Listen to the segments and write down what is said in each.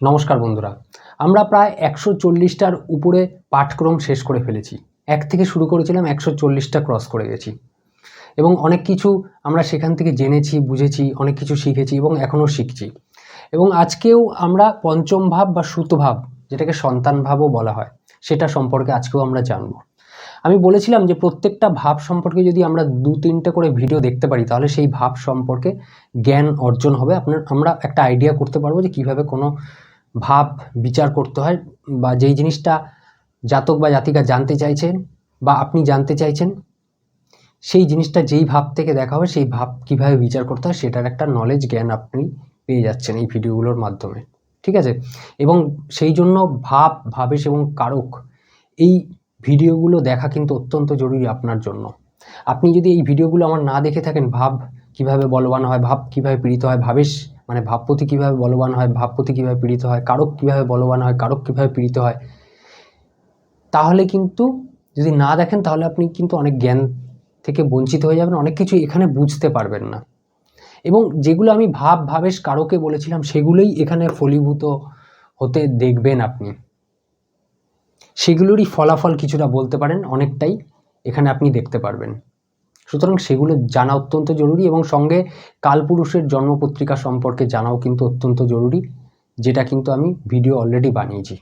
নমস্কার বন্ধুরা। আমরা প্রায় একশো চল্লিশটার উপরে পাঠক্রম শেষ করে ফেলেছি। এক থেকে শুরু করেছিলাম একশো চল্লিশটা ক্রস করে গেছি। এবং অনেক কিছু আমরা সেখান থেকে জেনেছি, বুঝেছি, অনেক কিছু শিখেছি এবং এখনও শিখছি। এবং আজকেও আমরা পঞ্চম ভাব বা সুতভাব যেটাকে সন্তান ভাবও বলা হয়, সেটা সম্পর্কে আজকেও আমরা জানব। আমি বলেছিলাম যে প্রত্যেকটা ভাব সম্পর্কে যদি আমরা দু তিনটে করে ভিডিও দেখতে পারি, তাহলে সেই ভাব সম্পর্কে জ্ঞান অর্জন হবে। আপনার, আমরা একটা আইডিয়া করতে পারব যে কীভাবে কোনো ভাব বিচার করতে হয় বা যেই জিনিসটা জাতক বা জাতিকা জানতে চাইছেন বা আপনি জানতে চাইছেন, সেই জিনিসটা যেই ভাব থেকে দেখা হবে, সেই ভাব কীভাবে বিচার করতে হয় সেটার একটা নলেজ জ্ঞান আপনি পেয়ে যাচ্ছেন এই ভিডিওগুলোর মাধ্যমে। ঠিক আছে? এবং সেই জন্য ভাব, ভাবেশ এবং কারক এই ভিডিওগুলো দেখা কিন্তু অত্যন্ত জরুরি আপনার জন্য। আপনি যদি এই ভিডিওগুলো আমার না দেখে থাকেন, ভাব কীভাবে বলবান হয়, ভাব কীভাবে পীড়িত হয়, ভাবেশ মানে ভাবপতি কীভাবে বলবান হয়, ভাবপতি কীভাবে পীড়িত হয় কারক কীভাবে বলবান হয় কারক কীভাবে পীড়িত হয়। তাহলে কিন্তু যদি না দেখেন, তাহলে আপনি কিন্তু অনেক জ্ঞান থেকে বঞ্চিত হয়ে যাবেন, অনেক কিছু এখানে বুঝতে পারবেন না। এবং যেগুলো আমি ভাব ভাবেশ কারকে বলেছিলাম, সেগুলোই এখানে ফলীভূত হতে দেখবেন আপনি। সেগুলোরই ফলাফল কিছুটা বলতে পারেন, অনেকটাই এখানে আপনি দেখতে পারবেন। সুতরাং সেগুলো জানা অত্যন্ত জরুরি এবং সঙ্গে কালপুরুষের জন্মপত্রিকা সম্পর্কে জানাও কিন্তু অত্যন্ত জরুরি, যেটা কিন্তু আমি ভিডিও অলরেডি বানিয়েছি।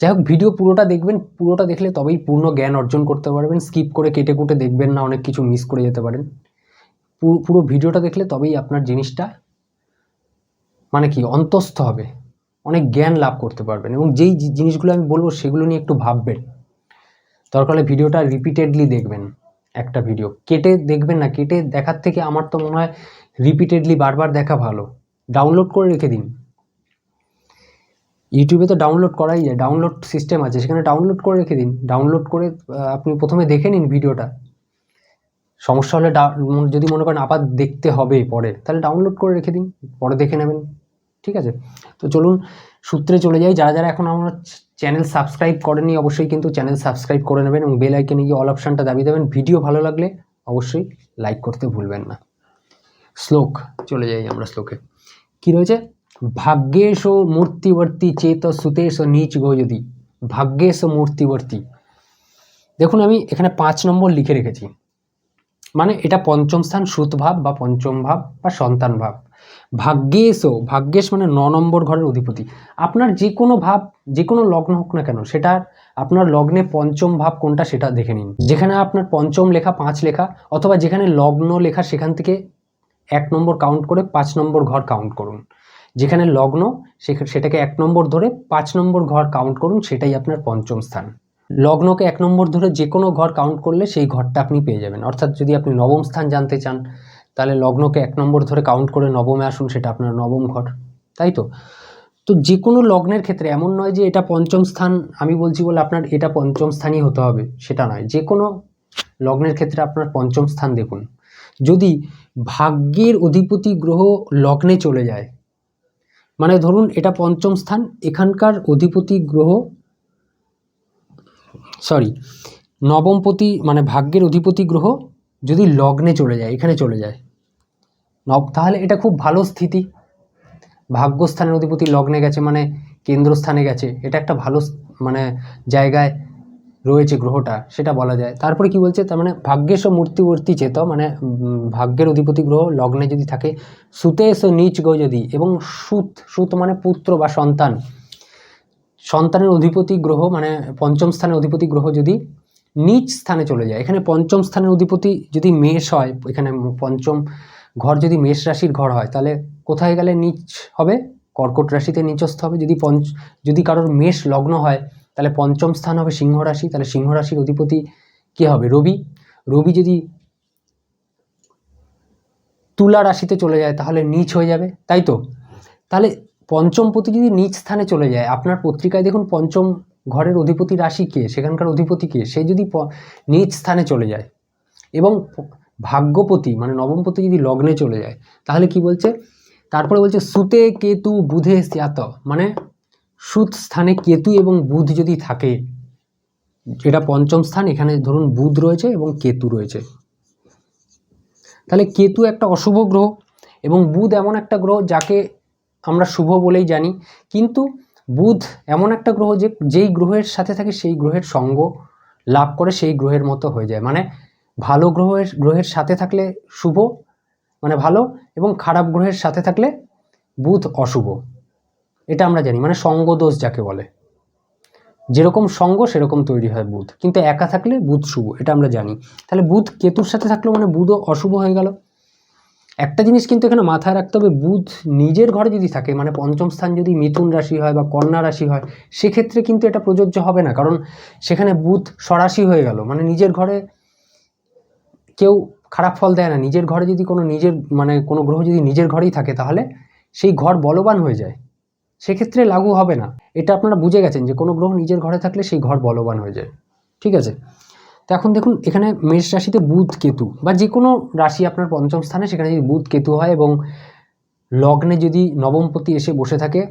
যাই হোক ভিডিও পুরোটা দেখবেন, পুরোটা দেখলে তবেই পূর্ণ জ্ঞান অর্জন করতে পারবেন স্কিপ করে কেটে কুটে দেখবেন না, অনেক কিছু মিস করে যেতে পারেন। পুরো ভিডিওটা দেখলে তবেই আপনার জিনিসটা মানে কি, অন্তস্থ হবে, অনেক জ্ঞান লাভ করতে পারবেন এবং যেই জিনিসগুলো আমি বলব সেগুলো নিয়ে একটু ভাববেন। দরকার হলে ভিডিওটা রিপিটেডলি দেখবেন। একটা ভিডিও কেটে দেখবেন না, কেটে দেখার থেকে আমার তো মনে হয় রিপিটেডলি বারবার দেখা ভালো। ডাউনলোড করে রেখে দিন। ইউটিউবে তো ডাউনলোড করাই যায় ডাউনলোড সিস্টেম আছে, সেখানে ডাউনলোড করে রেখে দিন। ডাউনলোড করে আপনি প্রথমে দেখে নিন ভিডিওটা সমস্যা হলে যদি মনে করেন আবার দেখতে হবে পরে, তাহলে ডাউনলোড করে রেখে দিন, পরে দেখে নেবেন। ঠিক আছে? তো চলুন সূত্রে চলে যাই। যারা যারা এখন আমার চ্যানেল সাবস্ক্রাইব করেনি অবশ্যই কিন্তু চ্যানেল সাবস্ক্রাইব করে নেবেন এবং বেল আইকনে গিয়ে অল অপশানটা দাবি দেবেন। ভিডিও ভালো লাগলে অবশ্যই লাইক করতে ভুলবেন না। শ্লোক, চলে যাই আমরা শ্লোকে। কি রয়েছে? ভাগ্যেশ মূর্তিবর্তী চেত সুতেশ নিচ গো যদি ভাগ্যেশ মূর্তিবর্তী। দেখুন আমি এখানে পাঁচ নম্বর লিখে রেখেছি। মানে এটা পঞ্চম স্থান সুত ভাব বা পঞ্চম ভাব বা সন্তান ভাব। ভাগ্যেশও ভাগ্যেশ মানে ন নম্বর ঘরের অধিপতি। আপনার যে কোনো ভাব যে কোনো লগ্ন হোক না কেন, সেটা আপনার লগ্নে পঞ্চম ভাব কোনটা সেটা দেখে নিন। যেখানে আপনার পঞ্চম লেখা, পাঁচ লেখা, অথবা যেখানে লগ্ন লেখা, সেখান থেকে এক নম্বর কাউন্ট করে পাঁচ নম্বর ঘর কাউন্ট করুন। যেখানে লগ্ন সেটাকে এক নম্বর ধরে পাঁচ নম্বর ঘর কাউন্ট করুন, সেটাই আপনার পঞ্চম স্থান। লগ্নকে এক নম্বর ধরে যে কোনো ঘর কাউন্ট করলে সেই ঘরটা আপনি পেয়ে যাবেন। অর্থাৎ যদি আপনি নবম স্থান জানতে চান, তাহলে লগ্নকে এক নম্বর ধরে কাউন্ট করে নবমে আসুন, সেটা আপনার নবম ঘর। তাই তো? তো যে কোনো লগ্নের ক্ষেত্রে এমন নয় যে এটা পঞ্চম স্থান, আমি বলছি বলে আপনার এটা পঞ্চম স্থানই হতে হবে, সেটা নয়। যে কোনো লগ্নের ক্ষেত্রে আপনার পঞ্চম স্থান দেখুন। যদি ভাগ্যের অধিপতি গ্রহ লগ্নে চলে যায় মানে ধরুন এটা পঞ্চম স্থান, এখানকার অধিপতি গ্রহ সরি নবমপতি মানে ভাগ্যের অধিপতি গ্রহ যদি লগ্নে চলে যায়, এখানে চলে যায়। নব তাহলে এটা খুব ভালো স্থিতি। ভাগ্যস্থানের অধিপতি লগ্নে গেছে মানে কেন্দ্রস্থানে গেছে। এটা একটা ভালো মানে জায়গায় রয়েছে গ্রহটা, সেটা বলা যায়। তারপরে কি বলছে? তার মানে ভাগ্যেশ মূর্তিবর্তী চেত মানে ভাগ্যের অধিপতি গ্রহ লগ্নে যদি থাকে, সুতেশ নিচ গো যদি এবং সুত সুত মানে পুত্র বা সন্তান। সন্তানের অধিপতি গ্রহ মানে পঞ্চম স্থানের অধিপতি গ্রহ যদি নিচ স্থানে চলে যায়, এখানে পঞ্চম স্থানের অধিপতি যদি মেষ হয়, এখানে পঞ্চম ঘর যদি মেষ রাশির ঘর হয়, তাহলে কোথায় গেলে নিচ হবে? কর্কট রাশিতে নিচস্থ হবে। যদি পঞ্চ, যদি কারোর মেষ লগ্ন হয়, তাহলে পঞ্চম স্থান হবে সিংহ রাশি। তাহলে সিংহ রাশির অধিপতি কে হবে? রবি। রবি যদি তুলা রাশিতে চলে যায়, তাহলে নিচ হয়ে যাবে। তাই তো? তাহলে পঞ্চম যদি নিচ স্থানে চলে যায়, আপনার পত্রিকায় দেখুন পঞ্চম ঘরের অধিপতি রাশি কে, সেখানকার অধিপতি কে, সে যদি নিচ স্থানে চলে যায় এবং ভাগ্যপতি মানে নবমপতি যদি লগ্নে চলে যায়, তাহলে কি বলছে? তারপরে বলছে, সুতে কেতু বুধে স্যাত মানে সুত স্থানে কেতু এবং বুধ যদি থাকে এটা পঞ্চম স্থান, এখানে ধরুন বুধ রয়েছে এবং কেতু রয়েছে। তাহলে কেতু একটা অশুভ গ্রহ এবং বুধ এমন একটা গ্রহ যাকে আমরা শুভ বলেই জানি। কিন্তু বুধ এমন একটা গ্রহ যে, যেই গ্রহের সাথে থাকে সেই গ্রহের সঙ্গ লাভ করে সেই গ্রহের মতো হয়ে যায়। মানে ভালো গ্রহের গ্রহের সাথে থাকলে শুভ মানে ভালো এবং খারাপ গ্রহের সাথে থাকলে বুধ অশুভ। এটা আমরা জানি মানে সঙ্গ দোষ যাকে বলে। যেরকম সঙ্গ, সেরকম তৈরি হয় বুধ। কিন্তু একা থাকলে বুধ শুভ, এটা আমরা জানি। তাহলে বুধ কেতুর সাথে থাকল মানে বুধও অশুভ হয়ে গেল। একটা জিনিস কিন্তু এখানে মাথায় রাখতে হবে, বুধ নিজের ঘরে যদি থাকে মানে পঞ্চম স্থান যদি মিথুন রাশি হয় বা কন্যা রাশি হয়, সেক্ষেত্রে কিন্তু এটা প্রযোজ্য হবে না। কারণ সেখানে বুধ সরাসি হয়ে গেল মানে নিজের ঘরে কেউ খারাপ ফল দেয় না। নিজের ঘরে যদি কোনো নিজের মানে কোনো গ্রহ যদি নিজের ঘরেই থাকে, তাহলে সেই ঘর বলবান হয়ে যায়। সেক্ষেত্রে লাগু হবে না। এটা আপনারা বুঝে গেছেন যে কোনো গ্রহ নিজের ঘরে থাকলে সেই ঘর বলবান হয়ে যায়। ঠিক আছে? এখন দেখুন, এখানে মেষ রাশিতে বুধ কেতু বা যে কোনো রাশি আপনার পঞ্চম স্থানে, সেখানে যদি বুধ কেতু হয় এবং লগ্নে যদি নবমপতি এসে বসে থাকে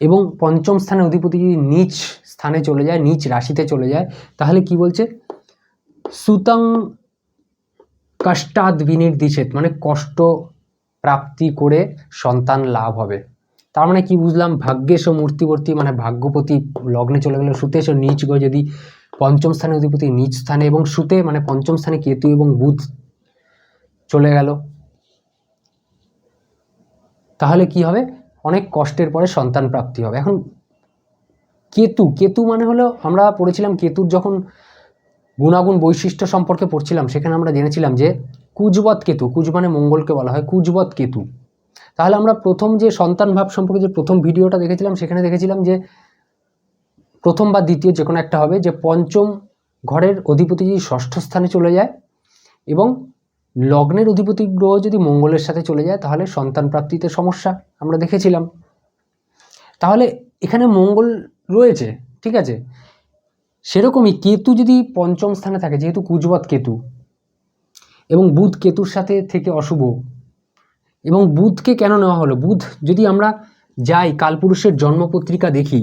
এবং পঞ্চম স্থানে অধিপতি যদি নিচ স্থানে চলে যায়, নিচ রাশিতে চলে যায়, তাহলে কি বলছে? সুতং কষ্টাদ বিনির্দিশেত মানে কষ্ট প্রাপ্তি করে সন্তান লাভ হবে। তার মানে কি বুঝলাম? ভাগ্যেশ মূর্তিবর্তী মানে ভাগ্যপতি লগ্নে চলে গেল সুতেশ ও নিচ গো যদি পঞ্চম স্থানে অধিপতি নিজ স্থানে এবং সুতে মানে পঞ্চম স্থানে কেতু এবং বুধ চলে গেল। তাহলে কি হবে? অনেক কষ্টের পরে সন্তান প্রাপ্তি হবে। এখন কেতু কেতু মানে হলো আমরা পড়েছিলাম কেতুর যখন গুণাগুণ বৈশিষ্ট্য সম্পর্কে পড়ছিলাম, সেখানে আমরা জেনেছিলাম যে কুজবত কেতু, কুজ মানে মঙ্গলকে বলা হয় কুজবত কেতু। তাহলে আমরা প্রথম যে সন্তান ভাব সম্পর্কে যে প্রথম ভিডিওটা দেখেছিলাম, সেখানে দেখেছিলাম যে প্রথম বা দ্বিতীয় যে কোনো একটা হবে যে পঞ্চম ঘরের অধিপতি যদি ষষ্ঠ স্থানে চলে যায় এবং লগ্নের অধিপতি গ্রহ যদি মঙ্গলের সাথে চলে যায়, তাহলে সন্তান প্রাপ্তিতে সমস্যা আমরা দেখেছিলাম। তাহলে এখানে মঙ্গল রয়েছে, ঠিক আছে? সেরকমই কেতু যদি পঞ্চম স্থানে থাকে, যেহেতু কুজবত কেতু, এবং বুধ কেতুর সাথে থেকে অশুভ, এবং বুধকে কেন নেওয়া হলো? বুধ যদি আমরা যাই, কালপুরুষের জন্মপত্রিকা দেখি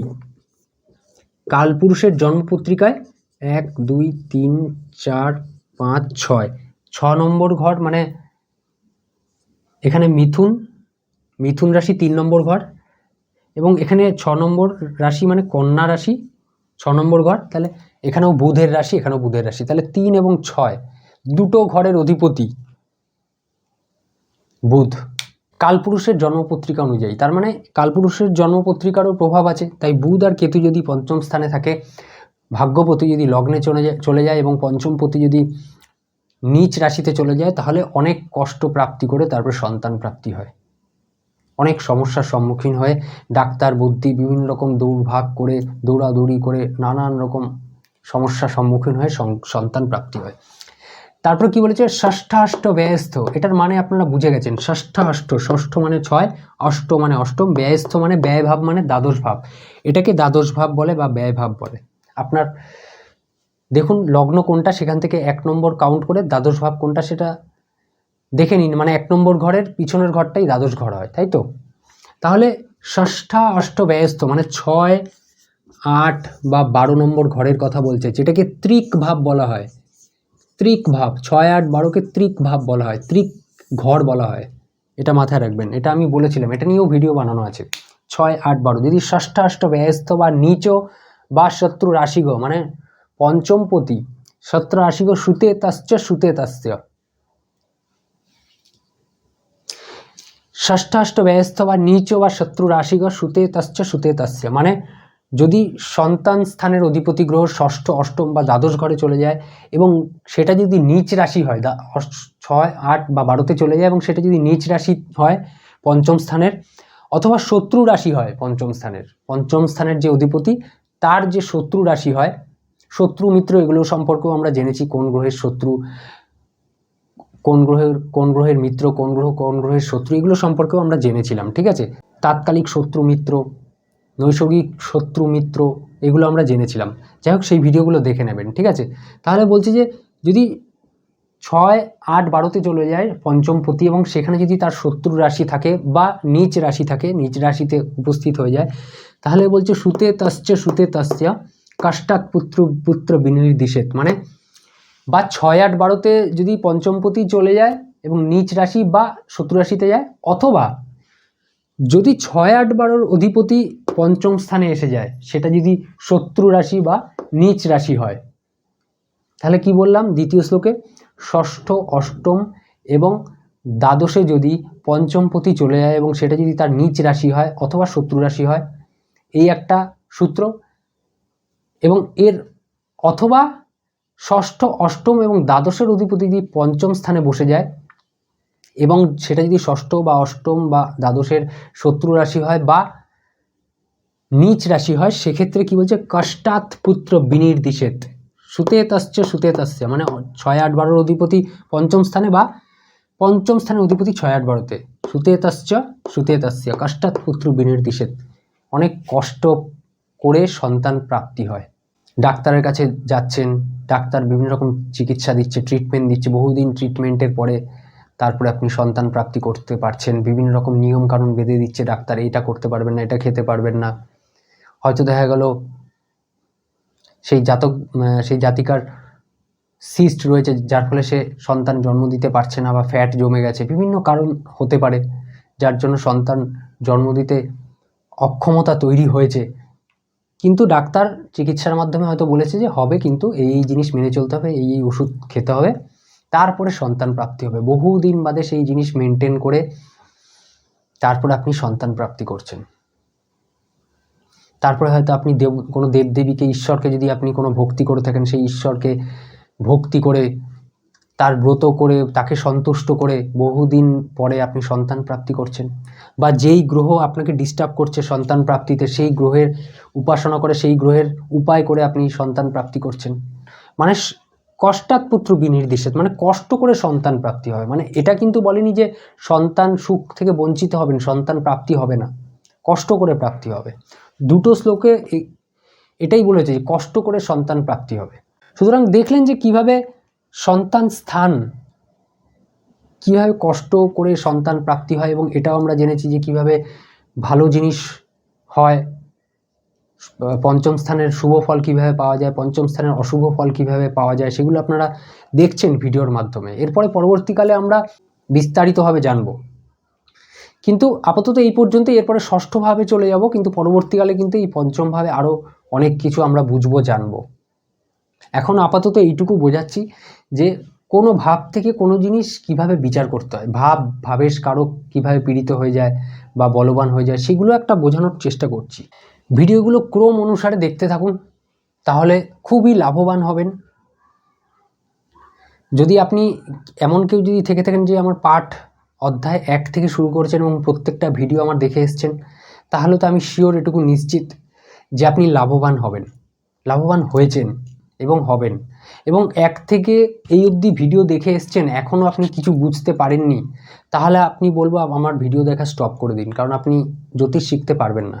কালপুরুষের জন্মপত্রিকায় এক, দুই, তিন, চার, পাঁচ, ছয়। ছ নম্বর ঘর মানে এখানে মিথুন মিথুন রাশি তিন নম্বর ঘর। এবং এখানে ছ নম্বর রাশি মানে কন্যা রাশি ছ নম্বর ঘর। তাহলে এখানেও বুধের রাশি, এখানেও বুধের রাশি। তাহলে তিন এবং ছয়, দুটো ঘরের অধিপতি বুধ। কালপুরুষের জন্মপত্রিকা অনুযায়ী, তার মানে কালপুরুষের জন্মপত্রিকারও প্রভাব আছে, তাই বুধ আর কেতু যদি পঞ্চম স্থানে থাকে, ভাগ্যপতি যদি লগ্নে চলে যায় চলে যায় এবং পঞ্চমপতি যদি নিচ রাশিতে চলে যায়, তাহলে অনেক কষ্ট প্রাপ্তি করে তারপর সন্তান প্রাপ্তি হয়। অনেক সমস্যার সম্মুখীন হয়ে, ডাক্তার, বুদ্ধি, বিভিন্ন রকম দৌড়ভাগ করে, দৌড়াদৌড়ি করে, নানান রকম সমস্যার সম্মুখীন হয়ে সন্তান প্রাপ্তি হয়। তারপর কি বলেছে? ষষ্ঠাষ্ট ব্যয়স্থ এটার মানে আপনারা বুঝে গেছেন। ষষ্ঠাষ্ট, ষষ্ঠ মানে ছয়, অষ্ট মানে অষ্টম, ব্যয়স্থ মানে ব্যয়ভাব মানে দ্বাদশ ভাব। এটাকে দ্বাদশ ভাব বলে বা ব্যয়ভাব বলে। আপনার দেখুন, লগ্ন কোনটা, সেখান থেকে এক নম্বর কাউন্ট করে দ্বাদশ ভাব কোনটা সেটা দেখে নিন। মানে এক নম্বর ঘরের পিছনের ঘরটাই দ্বাদশ ঘর হয়, তাই তো? তাহলে ষষ্ঠা অষ্ট ব্যয়স্থ মানে ছয়, আট বা বারো নম্বর ঘরের কথা বলছে, যেটাকে ত্রিক ভাব বলা হয়। ত্রিক ভাব, ছয় আট বারোকে ত্রিক ভাব বলা হয়, ত্রিক ঘর বলা হয়। এটা মাথায় রাখবেন, এটা আমি বলেছিলাম, এটা নিয়েও ভিডিও বানানো আছে। ছয় আট বারো, যদি ষষ্ঠাষ্ট ব্যয়স্থ বা নিচ বা শত্রু রাশিগ মানে পঞ্চমপতি, শত্রু রাশিগ সুতে তাশ্চ, সুতে তাস্য ষষ্ঠাষ্ট ব্যয়স্থ বা নিচ বা শত্রু রাশিগ সুতে তাশ্চ, সুতে তাস্য মানে যদি সন্তান স্থানের অধিপতি গ্রহ ষষ্ঠ, অষ্টম বা দ্বাদশ ঘরে চলে যায় এবং সেটা যদি নিচ রাশি হয় ছয়, আট বা বারোতে চলে যায় এবং সেটা যদি নিচ রাশি হয় পঞ্চম স্থানের অথবা শত্রু রাশি হয় পঞ্চম স্থানের পঞ্চম স্থানের যে অধিপতি তার যে শত্রু রাশি হয়, শত্রু মিত্র এগুলো সম্পর্কেও আমরা জেনেছি কোন গ্রহের শত্রু, কোন গ্রহের কোন গ্রহের মিত্র, কোন গ্রহ, কোন গ্রহের শত্রু এগুলো সম্পর্কেও আমরা জেনেছিলাম, ঠিক আছে? তাৎকালিক শত্রু মিত্র নৈসর্গিক শত্রু, মিত্র, এগুলো আমরা জেনেছিলাম। যাই হোক, সেই ভিডিওগুলো দেখে নেবেন, ঠিক আছে? তাহলে বলছি যে, যদি ছয় আট বারোতে চলে যায় পঞ্চম পতি এবং সেখানে যদি তার শত্রু রাশি থাকে বা নিচ রাশি থাকে, নিচ রাশিতে উপস্থিত হয়ে যায়, তাহলে বলছে সুতে তশ্চ, সুতে তস্য কাষ্টাক পুত্র পুত্র বিনির্দিশেত। মানে বা ছয় আট বারোতে যদি পঞ্চমপতি চলে যায় এবং নিচ রাশি বা শত্রু রাশিতে যায়, অথবা যদি ছয় আট বারোর অধিপতি পঞ্চম স্থানে এসে যায়। সেটা যদি শত্রু রাশি বা নিচ রাশি হয়। তাহলে কি বললাম? দ্বিতীয় শ্লোকে, ষষ্ঠ, অষ্টম এবং দ্বাদশে যদি পঞ্চমপতি চলে যায় এবং সেটা যদি তার নিচ রাশি হয় অথবা শত্রু রাশি হয়, এই একটা সূত্র এবং এর অথবা ষষ্ঠ, অষ্টম এবং দ্বাদশের অধিপতি যদি পঞ্চম স্থানে বসে যায় এবং সেটা যদি ষষ্ঠ বা অষ্টম বা দ্বাদশের শত্রু রাশি হয় বা নিচ রাশি হয়, সেক্ষেত্রে কি বলছে? কষ্টাৎ পুত্র বিনির্দিশেত। সুতে তাস্য সুতে তাস্য মানে ছয় আট বারোর অধিপতি পঞ্চম স্থানে বা পঞ্চম স্থানের অধিপতি ছয় আট বারোতে। সুতে তাস্য সুতে তাস্য, কষ্টাৎ পুত্র বিনির্দিশেত। অনেক কষ্ট করে সন্তান প্রাপ্তি হয়। ডাক্তারের কাছে যাচ্ছেন, ডাক্তার বিভিন্ন রকম চিকিৎসা দিচ্ছে, ট্রিটমেন্ট দিচ্ছে, বহুদিন ট্রিটমেন্টের পরে তারপরে আপনি সন্তান প্রাপ্তি করতে পারছেন, বিভিন্ন রকম নিয়ম কানুন বেঁধে দিচ্ছে ডাক্তার, এটা করতে পারবেন না, এটা খেতে পারবেন না। হয়তো দেখা গেল সেই জাতক সেই জাতিকার সিস্ট রয়েছে, যার ফলে সে সন্তান জন্ম দিতে পারছে না বা ফ্যাট জমে গেছে। বিভিন্ন কারণ হতে পারে, যার জন্য সন্তান জন্ম দিতে অক্ষমতা তৈরি হয়েছে। কিন্তু ডাক্তার চিকিৎসার মাধ্যমে হয়তো বলেছে যে হবে, কিন্তু এই জিনিস মেনে চলতে হবে, এই এই ওষুধ খেতে হবে, তারপরে সন্তান প্রাপ্তি হবে। বহুদিন বাদে সেই জিনিস মেনটেন করে তারপরে আপনি সন্তান প্রাপ্তি করছেন। তারপরে হয়তো আপনি দেব, কোনো দেবদেবীকে, ঈশ্বরকে যদি আপনি কোনো ভক্তি করে থাকেন, সেই ঈশ্বরকে ভক্তি করে, তার ব্রত করে, তাকে সন্তুষ্ট করে বহুদিন পরে আপনি সন্তান প্রাপ্তি করছেন। বা যেই গ্রহ আপনাকে ডিস্টার্ব করছে সন্তান প্রাপ্তিতে, সেই গ্রহের উপাসনা করে, সেই গ্রহের উপায় করে আপনি সন্তান প্রাপ্তি করছেন। মানে স- কষ্টাৎ পুত্র বিনির্দিশেত মানে কষ্ট করে সন্তান প্রাপ্তি হয়। মানে এটা কিন্তু বলেনি যে সন্তান সুখ থেকে বঞ্চিত হবেন, সন্তান প্রাপ্তি হবে না। কষ্ট করে প্রাপ্তি হবে। দুটো শ্লোকে এটাই বলেছে যে কষ্ট করে সন্তান প্রাপ্তি হবে। সুতরাং দেখলেন যে কীভাবে সন্তান স্থান, কীভাবে কষ্ট করে সন্তান প্রাপ্তি হয় এবং এটাও আমরা জেনেছি যে কীভাবে ভালো জিনিস হয়, পঞ্চম স্থানের শুভ ফল কীভাবে পাওয়া যায়, পঞ্চম স্থানের অশুভ ফল কীভাবে পাওয়া যায়, সেগুলো আপনারা দেখছেন ভিডিওর মাধ্যমে। এরপরে পরবর্তীকালে আমরা বিস্তারিতভাবে জানব। কিন্তু আপাতত এই পর্যন্ত এরপরে ষষ্ঠভাবে চলে যাব, কিন্তু পরবর্তীকালে কিন্তু এই পঞ্চমভাবে আরও অনেক কিছু আমরা বুঝব, জানব। এখন আপাতত এইটুকু বোঝাচ্ছি যে কোনো ভাব থেকে কোনো জিনিস কীভাবে বিচার করতে হয়, ভাব, ভাবেশ কারক কীভাবে পীড়িত হয়ে যায় বা বলবান হয়ে যায়, সেগুলো একটা বোঝানোর চেষ্টা করছি। ভিডিওগুলো ক্রম অনুসারে দেখতে থাকুন, তাহলে খুবই লাভবান হবেন। যদি আপনি, এমন কেউ যদি থেকে থাকেন যে আমার পাঠ অধ্যায় এক থেকে শুরু করেছেন এবং প্রত্যেকটা ভিডিও আমার দেখে এসছেন, তাহলে তো আমি শিওর এটুকু নিশ্চিত যে আপনি লাভবান হবেন। লাভবান হয়েছেন এবং হবেন। এবং এক থেকে এই অবধি ভিডিও দেখে এসছেন এখনও আপনি কিছু বুঝতে পারেননি, তাহলে আপনি বলব আমার ভিডিও দেখা স্টপ করে দিন, কারণ আপনি জ্যোতিষ শিখতে পারবেন না।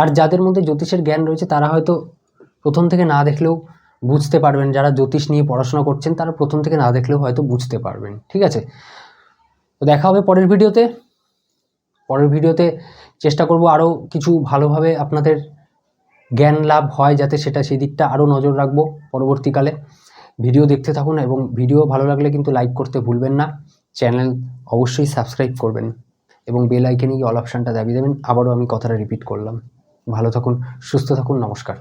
আর যাদের মধ্যে জ্যোতিষের জ্ঞান রয়েছে, তারা হয়তো প্রথম থেকে না দেখলেও বুঝতে পারবেন, যারা জ্যোতিষ নিয়ে পড়াশোনা করছেন, তারা প্রথম থেকে না দেখলেও হয়তো বুঝতে পারবেন, ঠিক আছে? দেখা হবে পরের ভিডিওতে। পরের ভিডিওতে চেষ্টা করব আরও কিছু ভালোভাবে আপনাদের জ্ঞান লাভ হয় যাতে সেটা সেই দিকটা আরও নজর রাখব পরবর্তীকালে। ভিডিও দেখতে থাকুন এবং ভিডিও ভালো লাগলে কিন্তু লাইক করতে ভুলবেন না। চ্যানেল অবশ্যই সাবস্ক্রাইব করবেন এবং বেল আইকনে গিয়ে অল অপশানটা দাবি দেবেন। আবারও আমি কথাটা রিপিট করলাম। ভালো থাকুন, সুস্থ থাকুন, নমস্কার।